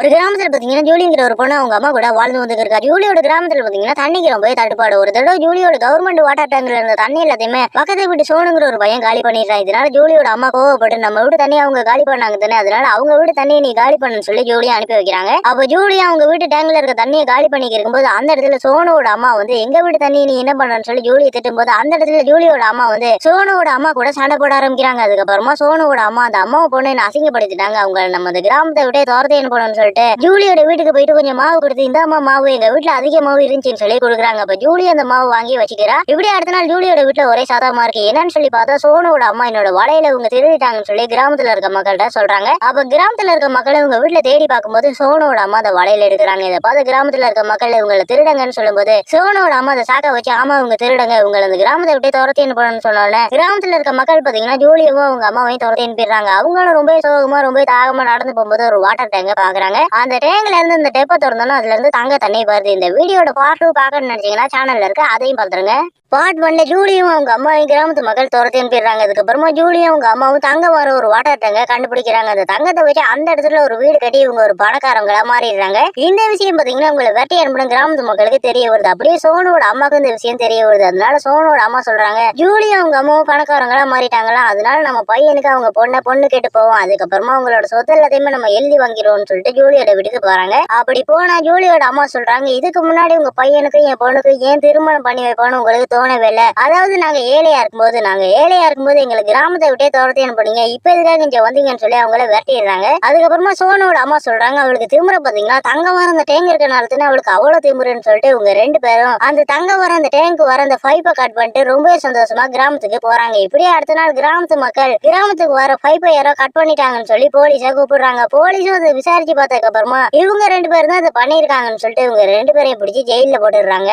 ஒரு கிராமத்துல பாத்தீங்கன்னா ஜூலிங்கிற ஒரு பொண்ணு அவங்க அம்மா கூட வாழ்ந்து வந்து இருக்கா ஜூலியோட கிராமத்துல பாத்தீங்கன்னா தண்ணிக்கு ரொம்ப தட்டுப்பாடு. ஒரு தடவை ஜூலியோட கவர்மெண்ட் வாட்டர் டேங்க்ல இருந்த தண்ணி எல்லாத்தையுமே பக்கத்து வீட்டு சோனுங்கிற ஒரு பையன் காலி பண்ணிடுறான். இதனால ஜூலியோட அம்மா கோவப்பட்டு நம்ம வீட்டு தண்ணி அவங்க காலி பண்ணாங்க தானே அதனால அவங்க வீட்டு தண்ணியை நீ காலி பண்ணுன்னு சொல்லி ஜூலியா அனுப்பி வைக்கிறாங்க. அப்போ ஜூலியா அவங்க வீட்டு டேங்க்ல இருக்க தண்ணியை காலி பண்ணிக்க இருக்கும்போது அந்த இடத்துல சோனோட அம்மா வந்து எங்க வீட்டு தண்ணியை நீ என்ன பண்ணுன்னு சொல்லி ஜூலியை திட்டும்போது அந்த இடத்துல ஜூலியோட அம்மா வந்து சோனோட அம்மா கூட சண்டை போட ஆரம்பிக்கிறாங்க. அதுக்கப்புறமா சோனோட அம்மா அந்த அம்மாவை பொண்ணு என்ன அசிங்கப்படுத்திட்டாங்க. அவங்க நம்ம கிராமத்தை விட்டே தோரத்தையன் போனோம்னு சொல்லிட்டு ஜூலியோட வீட்டுக்கு போயிட்டு கொஞ்சம் மாவு கொடுத்து இந்த அம்மா மாவு எங்க வீட்டுல அதிக மாவு இருந்துச்சுன்னு சொல்லி கொடுக்குறாங்க. அப்ப ஜூலி அந்த மாவு வாங்கி வச்சுக்கிறா. இப்படி அடுத்த நாள் ஜூலியோட வீட்டுல ஒரே சாதகமா இருக்கு. என்னன்னு சொல்லி பார்த்தா சோனோட அம்மா என்னோட வலையில இவங்க திருடிட்டாங்கன்னு சொல்லி கிராமத்துல இருக்க மக்கள்கிட்ட சொல்றாங்க. அப்ப கிராமத்துல இருக்க மக்கள் இவங்க வீட்டுல தேடி பார்க்கும்போது சோனோட அம்மா அந்த வலையில எடுக்கிறாங்க. இதை பார்த்து கிராமத்துல இருக்க மக்கள் இவங்களை திருடங்கன்னு சொல்லும்போது சோனோட அம்மா அதை சாக்க வச்சு ஆமா இவங்க திருடங்க. இவங்களை அந்த கிராமத்தை விட்டு துரத்தி அனுப்பணும்னு சொன்னோன்னே கிராமத்துல இருக்க மக்கள் பாத்தீங்கன்னா ஜூலியவும் அவங்க அம்மாவையும் துரத்தி அனுப்பிடுறாங்க. அவங்களும் ரொம்ப சோகமா ரொம்ப தாகமா நடந்து போகும்போது ஒரு வாட்டர் டேங்க பாக்குறாங்க. அந்த டேங்க்ல இருந்து இந்த டெப்ப திறந்தோன்னா அதுல இருந்து தங்க தண்ணி வருது. இந்த வீடியோட பார்ட் டூ பாக்கணும்னு நினைச்சீங்கன்னா சேனல்ல இருக்கு அதையும் பாத்துருங்க பார்ட் பண்ண ஜூலியும் அவங்க அம்மாவையும் கிராமத்து மக்கள் துரத்தி அனுப்பிடுறாங்க அதுக்கப்புறமா ஜூலியும் அவங்க அம்மாவும் தங்கம் வர ஒரு வாட்டர் கண்டுபிடிக்கிறாங்க. அந்த தங்கத்தை வச்சு அந்த இடத்துல ஒரு வீடு கட்டி இவங்க ஒரு பணக்காரங்களா மாறிடுறாங்க. இந்த விஷயம் பாத்தீங்கன்னா உங்களை வெட்டி அனுப்பின கிராமத்து மக்களுக்கு தெரிய வருது. அப்படியே சோனோட அம்மாவுக்கு இந்த விஷயம் தெரிய வருது. அதனால சோனோட அம்மா சொல்றாங்க ஜூலியும் அவங்க அம்மாவும் பணக்காரங்களா மாறிட்டாங்களா? அதனால நம்ம பையனுக்கு அவங்க பொண்ணை பொண்ணு கேட்டு போவோம். அதுக்கப்புறமா அவங்களோட சொத்து எல்லாத்தையுமே நம்ம எழுதி வாங்கிடுவோம்னு சொல்லிட்டு ஜூலியோட வீட்டுக்கு போறாங்க. அப்படி போனா ஜூலியோட அம்மா சொல்றாங்க இதுக்கு முன்னாடி உங்க பையனுக்கு என் பொண்ணுக்கு ஏன் திருமணம் பண்ணி வைப்பான்னு உங்களுக்கு தோணவே இல்லை அதாவது நாங்க ஏழையா இருக்கும்போது நாங்க ஏழையா இருக்கும்போது எங்களை கிராமத்தை விட்டே துரத்தி அனுப்புனீங்க. இப்ப எதுக்காக இங்க வந்தீங்கன்னு சொல்லி அவங்கள விரட்டிடுறாங்க. அதுக்கப்புறமா சோனோட அம்மா சொல்றாங்க அவளுக்கு திமுற பாத்தீங்கன்னா தங்க வர அந்த டேங்க் இருக்க தானே அவளுக்கு அவ்வளவு திமுறன்னு சொல்லிட்டு இவங்க ரெண்டு பேரும் அந்த தங்க வர அந்த டேங்க் வர அந்த ஃபைப்பை கட் பண்ணிட்டு ரொம்ப சந்தோஷமா கிராமத்துக்கு போறாங்க. இப்படியே அடுத்த நாள் கிராமத்து மக்கள் கிராமத்துக்கு வர ஃபைப்பை யாரோ கட் பண்ணிட்டாங்கன்னு சொல்லி போலீஸை கூப்பிடுறாங்க. போலீஸும் அதை விசாரிச்சு பார்த்ததுக்கு அப்புறமா இவங்க ரெண்டு பேரும் தான் அதை பண்ணியிருக்காங்கன்னு சொல்லிட்டு இவங்க ரெண்டு பேரையும் பிடிச்சி ஜெயில போட்டுடுறாங்க.